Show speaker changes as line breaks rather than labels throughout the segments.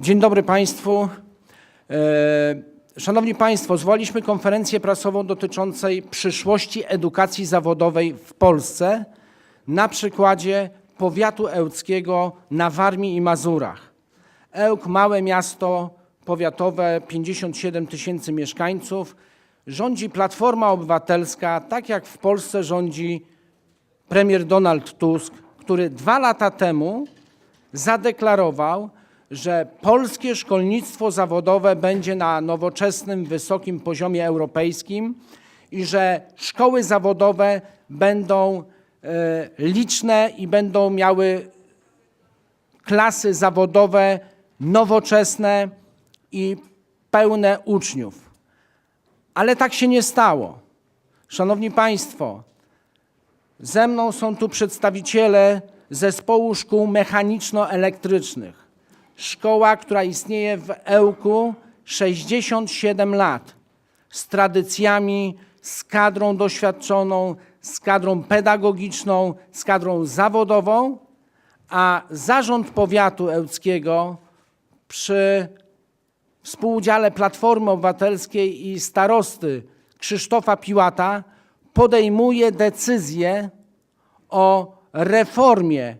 Dzień dobry Państwu. E, Szanowni Państwo, zwołaliśmy konferencję prasową dotyczącej przyszłości edukacji zawodowej w Polsce na przykładzie powiatu ełckiego na Warmii i Mazurach. Ełk, małe miasto powiatowe, 57 tysięcy mieszkańców. Rządzi Platforma Obywatelska, tak jak w Polsce rządzi premier Donald Tusk, który dwa lata temu zadeklarował, że polskie szkolnictwo zawodowe będzie na nowoczesnym, wysokim poziomie europejskim i że szkoły zawodowe będą e, liczne i będą miały klasy zawodowe nowoczesne i pełne uczniów. Ale tak się nie stało. Szanowni Państwo, ze mną są tu przedstawiciele zespołu szkół mechaniczno-elektrycznych. Szkoła, która istnieje w Ełku 67 lat, z tradycjami, z kadrą doświadczoną, z kadrą pedagogiczną, z kadrą zawodową, a zarząd powiatu ełckiego przy współudziale Platformy Obywatelskiej i starosty Krzysztofa Piłata podejmuje decyzję o reformie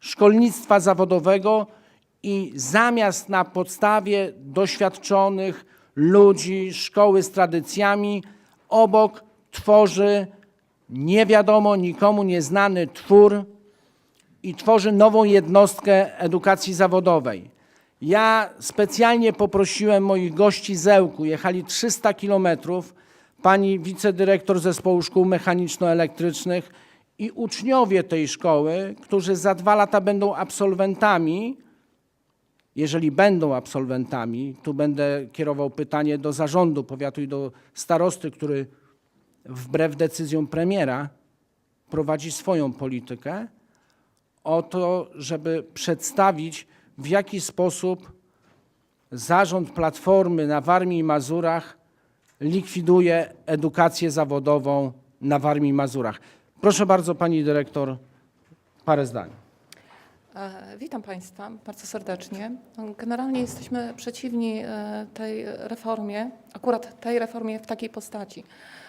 szkolnictwa zawodowego i zamiast na podstawie doświadczonych ludzi, szkoły z tradycjami, obok tworzy nie wiadomo, nikomu nieznany twór i tworzy nową jednostkę edukacji zawodowej. Ja specjalnie poprosiłem moich gości z Ełku, jechali 300 kilometrów, pani wicedyrektor Zespołu Szkół Mechaniczno-Elektrycznych i uczniowie tej szkoły, którzy za dwa lata będą absolwentami, jeżeli będą absolwentami, tu będę kierował pytanie do zarządu powiatu i do starosty, który wbrew decyzjom premiera prowadzi swoją politykę, o to, żeby przedstawić, w jaki sposób zarząd Platformy na Warmii i Mazurach likwiduje edukację zawodową na Warmii i Mazurach. Proszę bardzo, pani dyrektor, parę zdań.
E, Witam Państwa bardzo serdecznie. Generalnie jesteśmy przeciwni e, tej reformie, akurat tej reformie w takiej postaci.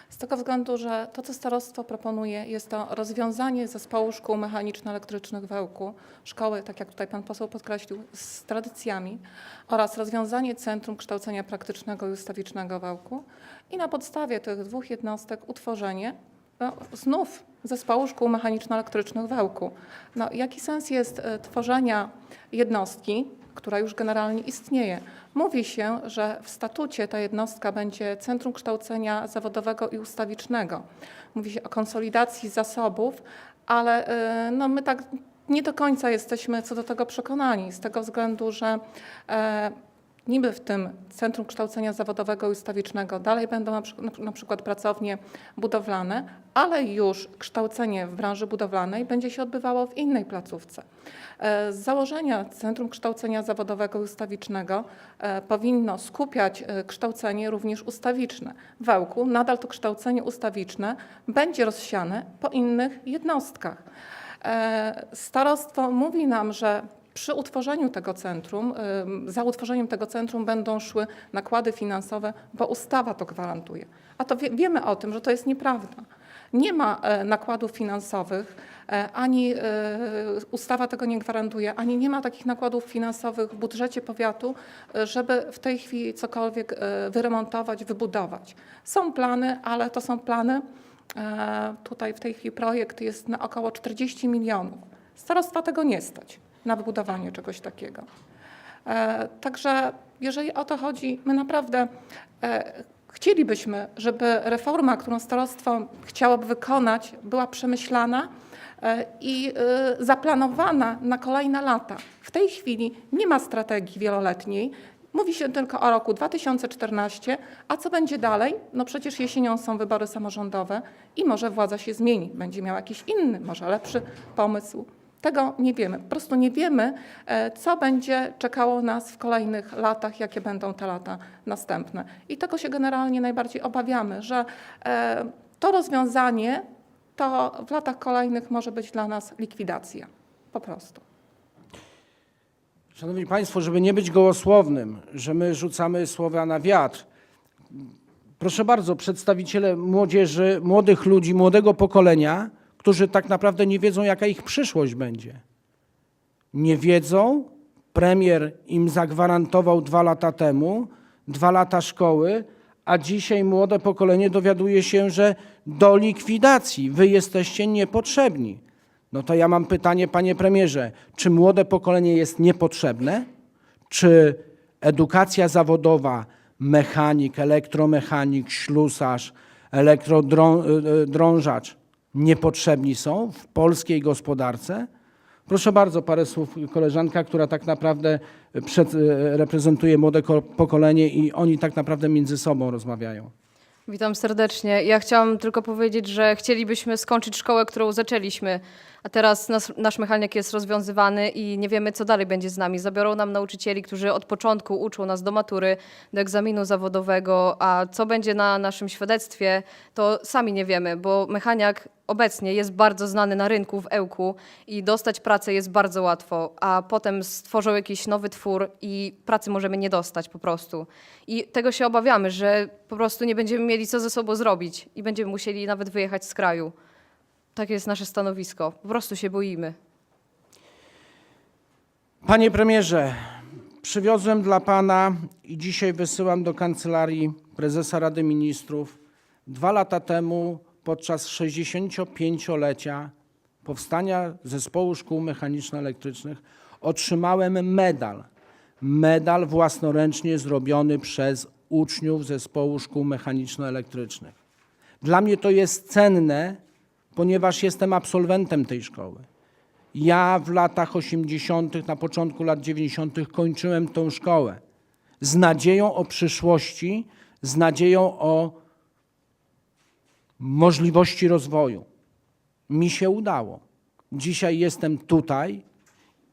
Z tego względu, że to, co starostwo proponuje, jest to rozwiązanie zespołu szkół mechaniczno-elektrycznych w Ełku, szkoły, tak jak tutaj Pan poseł podkreślił, z tradycjami oraz rozwiązanie Centrum Kształcenia Praktycznego i Ustawicznego w Ełku i na podstawie tych dwóch jednostek utworzenie no, znów zespołu szkół mechaniczno-elektrycznych w Ełku. No, jaki sens jest e, tworzenia jednostki, która już generalnie istnieje? Mówi się, że w statucie ta jednostka będzie Centrum Kształcenia Zawodowego i Ustawicznego. Mówi się o konsolidacji zasobów, ale e, no, my tak nie do końca jesteśmy co do tego przekonani, z tego względu, że e, Niby w tym Centrum Kształcenia Zawodowego i Ustawicznego dalej będą na, przy- na przykład pracownie budowlane, ale już kształcenie w branży budowlanej będzie się odbywało w innej placówce. E, Z założenia Centrum Kształcenia Zawodowego i Ustawicznego e, powinno skupiać e, kształcenie również ustawiczne. W Ełku nadal to kształcenie ustawiczne będzie rozsiane po innych jednostkach. Starostwo mówi nam, że przy utworzeniu tego centrum, za utworzeniem tego centrum będą szły nakłady finansowe, bo ustawa to gwarantuje. A to wie, wiemy o tym, że to jest nieprawda. Nie ma e, nakładów finansowych, e, ani e, ustawa tego nie gwarantuje, ani nie ma takich nakładów finansowych w budżecie powiatu, żeby w tej chwili cokolwiek wyremontować, wybudować. Są plany, ale to są plany, tutaj w tej chwili projekt jest na około 40 milionów. Starostwa tego nie stać na wybudowanie czegoś takiego. E, Także jeżeli o to chodzi, my naprawdę e, chcielibyśmy, żeby reforma, którą starostwo chciałoby wykonać, była przemyślana e, i zaplanowana na kolejne lata. W tej chwili nie ma strategii wieloletniej. Mówi się tylko o roku 2014, a co będzie dalej? No przecież jesienią są wybory samorządowe i może władza się zmieni, będzie miała jakiś inny, może lepszy pomysł. Tego nie wiemy. Po prostu nie wiemy, e, co będzie czekało nas w kolejnych latach, jakie będą te lata następne. I tego się generalnie najbardziej obawiamy, że e, to rozwiązanie to w latach kolejnych może być dla nas likwidacja. Po prostu.
Szanowni Państwo, żeby nie być gołosłownym, że my rzucamy słowa na wiatr, proszę bardzo, przedstawiciele młodzieży, młodych ludzi, młodego pokolenia, którzy tak naprawdę nie wiedzą, jaka ich przyszłość będzie. Nie wiedzą, premier im zagwarantował dwa lata temu, dwa lata szkoły, a dzisiaj młode pokolenie dowiaduje się, że do likwidacji wy jesteście niepotrzebni. No to ja mam pytanie, panie premierze, czy młode pokolenie jest niepotrzebne? Czy edukacja zawodowa, mechanik, elektromechanik, ślusarz, elektrodrążacz niepotrzebni są w polskiej gospodarce? Proszę bardzo, parę słów koleżanka, która tak naprawdę przed, reprezentuje młode ko- pokolenie i oni tak naprawdę między sobą rozmawiają.
Witam serdecznie. Ja chciałam tylko powiedzieć, że chcielibyśmy skończyć szkołę, którą zaczęliśmy, a teraz nas, nasz mechanik jest rozwiązywany i nie wiemy, co dalej będzie z nami. Zabiorą nam nauczycieli, którzy od początku uczą nas do matury, do egzaminu zawodowego, a co będzie na naszym świadectwie, to sami nie wiemy, bo mechaniak obecnie jest bardzo znany na rynku w Ełku i dostać pracę jest bardzo łatwo, a potem stworzą jakiś nowy twór i pracy możemy nie dostać po prostu. I tego się obawiamy, że po prostu nie będziemy mieli co ze sobą zrobić i będziemy musieli nawet wyjechać z kraju. Takie jest nasze stanowisko. Po prostu się boimy.
Panie premierze, przywiozłem dla pana i dzisiaj wysyłam do kancelarii prezesa Rady Ministrów. Dwa lata temu, podczas 65-lecia powstania Zespołu Szkół Mechaniczno-Elektrycznych, otrzymałem medal. Medal własnoręcznie zrobiony przez uczniów Zespołu Szkół Mechaniczno-Elektrycznych. Dla mnie to jest cenne, ponieważ jestem absolwentem tej szkoły. Ja w latach 80., na początku lat 90. kończyłem tą szkołę z nadzieją o przyszłości, z nadzieją o możliwości rozwoju. Mi się udało. Dzisiaj jestem tutaj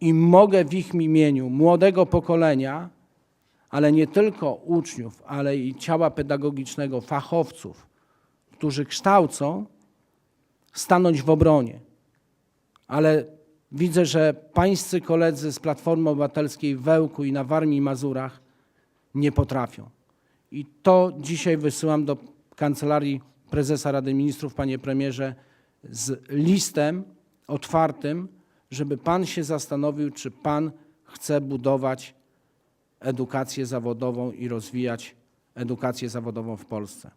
i mogę w ich imieniu młodego pokolenia, ale nie tylko uczniów, ale i ciała pedagogicznego, fachowców, którzy kształcą, stanąć w obronie ale widzę, że pańscy koledzy z Platformy Obywatelskiej w Wełku i na Warmii i Mazurach nie potrafią. I to dzisiaj wysyłam do Kancelarii Prezesa Rady Ministrów, panie premierze, z listem otwartym, żeby pan się zastanowił, czy pan chce budować edukację zawodową i rozwijać edukację zawodową w Polsce.